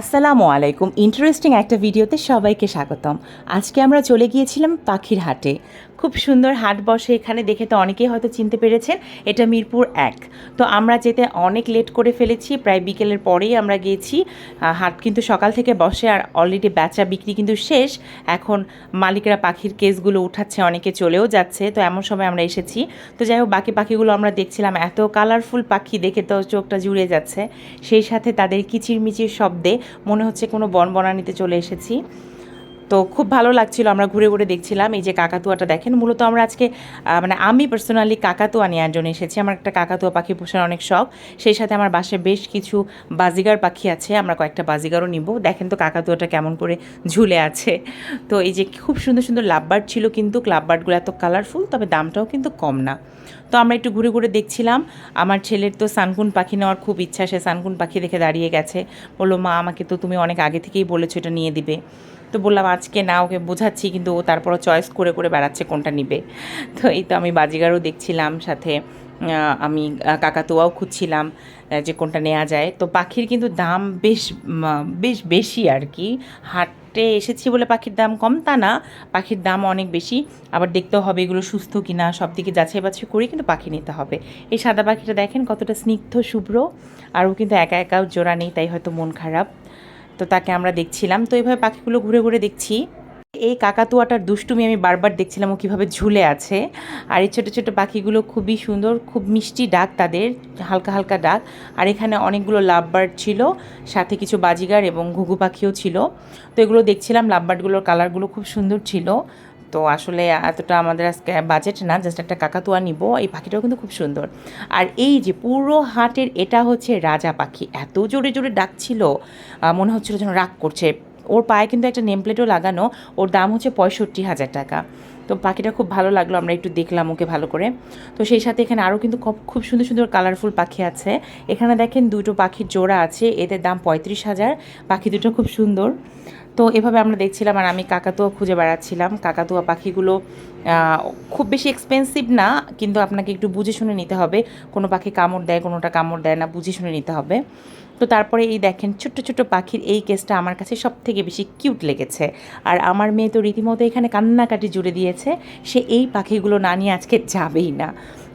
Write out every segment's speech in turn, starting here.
আসসালামু আলাইকুম। ইন্টারেস্টিং একটা ভিডিওতে সবাইকে স্বাগতম। আজকে আমরা চলে গিয়েছিলাম পাখির হাটে। খুব সুন্দর হাট বসে এখানে দেখে তো অনেকেই হয়তো চিনতে পেরেছেন, এটা মিরপুর এক। তো আমরা যেতে অনেক লেট করে ফেলেছি, প্রায় বিকেলের পরেই আমরা গিয়েছি হাট কিন্তু সকাল থেকে বসে আর অলরেডি বেচা বিক্রি কিন্তু শেষ। এখন মালিকরা পাখির কেসগুলো উঠাচ্ছে, অনেকে চলেও যাচ্ছে, তো এমন সময় আমরা এসেছি। তো যাই হোক, বাকি পাখিগুলো আমরা দেখছিলাম, এত কালারফুল পাখি দেখে তো চোখটা জুড়ে যাচ্ছে। সেই সাথে তাদের কিচিরমিচির শব্দে মনে হচ্ছে কোনো বন বনানিতে চলে এসেছি। তো খুব ভালো লাগছিল, আমরা ঘুরে ঘুরে দেখছিলাম। এই যে কাকাতুয়াটা দেখেন, মূলত আমরা আজকে মানে আমি পার্সোনালি কাকাতুয়া নেওয়ার জন্য এসেছি। আমার একটা কাকাতুয়া পাখি পোষার অনেক শখ। সেই সাথে আমার বাসায় বেশ কিছু বাজিগার পাখি আছে, আমরা কয়েকটা বাজিগারও নিব। দেখেন তো কাকাতুয়াটা কেমন করে ঝুলে আছে। তো এই যে খুব সুন্দর সুন্দর লাভবার্ড ছিল কিন্তু, লাভবার্ডগুলো এত কালারফুল তবে দামটাও কিন্তু কম না। তো আমরা একটু ঘুরে ঘুরে দেখছিলাম। আমার ছেলের তো সানকুন পাখি নেওয়ার খুব ইচ্ছা, সে সানকুন পাখি দেখে দাঁড়িয়ে গেছে। বলল, মা, আমাকে তো তুমি অনেক আগে থেকেই বলেছ এটা নিয়ে দিবে। তো বললাম, আজকে না, ওকে বোঝাচ্ছি, কিন্তু ও তারপরও চয়েস করে করে বেড়াচ্ছে, কোনটা নিবে? তো এই তো আমি বাজিগারও দেখছিলাম, সাথে আমি কাকাতুয়াও খুঁজছিলাম যে কোনটা নেওয়া যায়। তো পাখির কিন্তু দাম বেশ বেশ বেশি আর কি। হাটে এসেছি বলে পাখির দাম কম, তা না, পাখির দাম অনেক বেশি। আবার দেখতেও হবে এগুলো সুস্থ কিনা, সব দিকে যাচাই বাছাই করে কিন্তু পাখি নিতে হবে। এই সাদা পাখিটা দেখেন কতটা স্নিগ্ধ, শুভ্র, আর ও কিন্তু একা একাও জোড়া নেই, তাই হয়তো মন খারাপ। তো তাকে আমরা দেখছিলাম। তো এইভাবে পাখিগুলো ঘুরে ঘুরে দেখছি। এই কাকাতুয়াটার দুষ্টুমি আমি বারবার দেখছিলাম ও কীভাবে ঝুলে আছে। আর এই ছোটো ছোটো পাখিগুলো খুবই সুন্দর, খুব মিষ্টি ডাক তাদের, হালকা হালকা ডাক। আর এখানে অনেকগুলো লাভবার্ড ছিল, সাথে কিছু বাজিগার এবং ঘুঘু পাখিও ছিল। তো এগুলো দেখছিলাম, লাভবার্ডগুলোর কালারগুলো খুব সুন্দর ছিল। তো আসলে এতটা আমাদের আজকে বাজেট না জাস্ট একটা কাকাতুয়া নিব। এই পাখিটাও কিন্তু খুব সুন্দর। আর এই যে পুরো হাটের, এটা হচ্ছে রাজা পাখি। এত জোরে জোরে ডাকছিল মনে হচ্ছিল যেন রাগ করছে। ওর পায়ে কিন্তু একটা নেমপ্লেটও লাগানো, ওর দাম হচ্ছে পঁয়ষট্টি হাজার টাকা। তো পাখিটা খুব ভালো লাগল, আমরা একটু দেখলাম ওকে ভালো করে। তো সেই সাথে এখানে আরও কিন্তু খুব সুন্দর সুন্দর কালারফুল পাখি আছে। এখানে দেখেন দুটো পাখির জোড়া আছে, এদের দাম পঁয়ত্রিশ হাজার, পাখি দুটো খুব সুন্দর। তো এভাবে আমরা দেখছিলাম আর আমি কাকাতুয়া খুঁজে বেড়াচ্ছিলাম। কাকাতুয়া পাখিগুলো খুব বেশি এক্সপেন্সিভ না, কিন্তু আপনাকে একটু বুঝে শুনে নিতে হবে। কোনো পাখি কামড় দেয়, কোনোটা কামড় দেয় না, বুঝে শুনে নিতে হবে। তো তারপরে এই দেখেন ছোট্ট ছোট্ট পাখির এই কেসটা আমার কাছে সব থেকে বেশি কিউট লেগেছে। আর আমার মেয়ে তো রীতিমতো এখানে কান্নাকাটি জুড়ে দিয়েছে। সে এই পাখিগুলো না নিয়ে আজকে যাবেই না।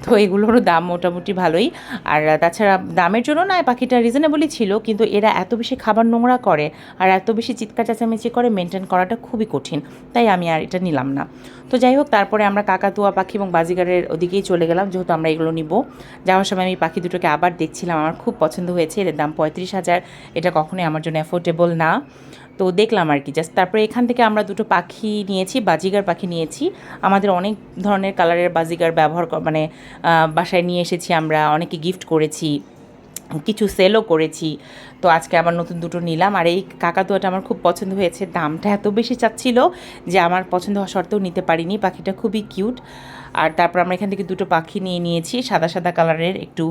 তো এগুলোরও দাম মোটামুটি ভালোই। আর তাছাড়া দামের জন্য না, পাখিটা রিজনেবলই ছিল, কিন্তু এরা এত বেশি খাবার নোংরা করে আর এত বেশি চিৎকার চেঁচামেচি করে মেনটেন করাটা খুবই কঠিন। তাই আমি আর এটা নিলাম না। তো যাই হোক, তারপরে আমরা কাকাতুয়া পাখি এবং বাজিগারের ওদিকেই চলে গেলাম, যেহেতু আমরা এগুলো নিব। যাওয়ার সময় আমি পাখি দুটোকে আবার দেখছিলাম, আমার খুব পছন্দ হয়েছে, এদের দাম পঁয়ত্রিশ হাজার। এটা কখনোই আমার জন্য অ্যাফোর্ডেবল না। তো দেখলাম আর কি জাস্ট তারপরে এখান থেকে আমরা দুটো পাখি নিয়েছি, বাজিগার পাখি নিয়েছি। আমাদের অনেক ধরনের কালারের বাজিগার ব্যবহার মানে বাসায় নিয়ে এসেছি আমরা, অনেকে গিফট করেছি, কিছু সেলও করেছি। তো আজকে আবার নতুন দুটো নিলাম। আর এই কাকাতুয়াটা আমার খুব পছন্দ হয়েছে। দামটা এত বেশি চাচ্ছিল যে আমার পছন্দ হওয়া সত্ত্বেও নিতে পারিনি। পাখিটা খুবই কিউট। আর তারপর আমরা এখান থেকে দুটো পাখি নিয়ে নিয়েছি, সাদা সাদা কালারের একটু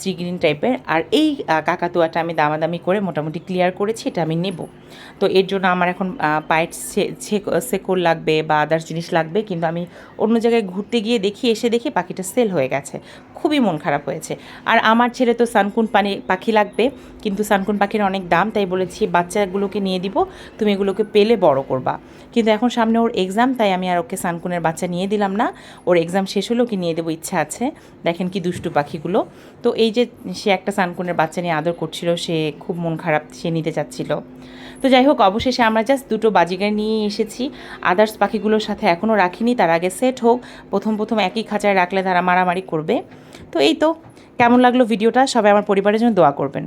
শ্রী গ্রিন টাইপের। আর এই কাকাতুয়াটা আমি দামাদামি করে মোটামুটি ক্লিয়ার করেছি, এটা আমি নেব। তো এর জন্য আমার এখন পায়ের সেকর লাগবে বা আদার্স জিনিস লাগবে। কিন্তু আমি অন্য জায়গায় ঘুরতে গিয়ে দেখি, এসে দেখি পাখিটা সেল হয়ে গেছে। খুবই মন খারাপ হয়েছে। আর আমার ছেলে তো সানকুন পানি, পাখি লাগবে। কিন্তু সানকুন পাখির অনেক দাম, তাই বলেছি বাচ্চাগুলোকে নিয়ে দিব, তুমি এগুলোকে পেলে বড় করবা। কিন্তু এখন সামনে ওর এক্সাম তাই আমি আর ওকে সানকুনের বাচ্চা নিয়ে দিলাম না। ওর এক্সাম শেষ হলেও কি নিয়ে দেবো, ইচ্ছা আছে। দেখেন কি দুষ্টু পাখিগুলো। তো এই যে সে একটা সানকুনের বাচ্চা নিয়ে আদর করছিল, সে খুব মন খারাপ, সে নিতে চাচ্ছিল। তো যাই হোক, অবশেষে আমরা জাস্ট দুটো বাজিগার নিয়ে এসেছি। আদার্স পাখিগুলোর সাথে এখনও রাখিনি, তার আগে সেট হোক। প্রথম প্রথম একই খাঁচায় রাখলে তারা মারামারি করবে। তো এই তো, কেমন লাগল ভিডিওটা? সবাই আমার পরিবারের জন্য দোয়া করবেন।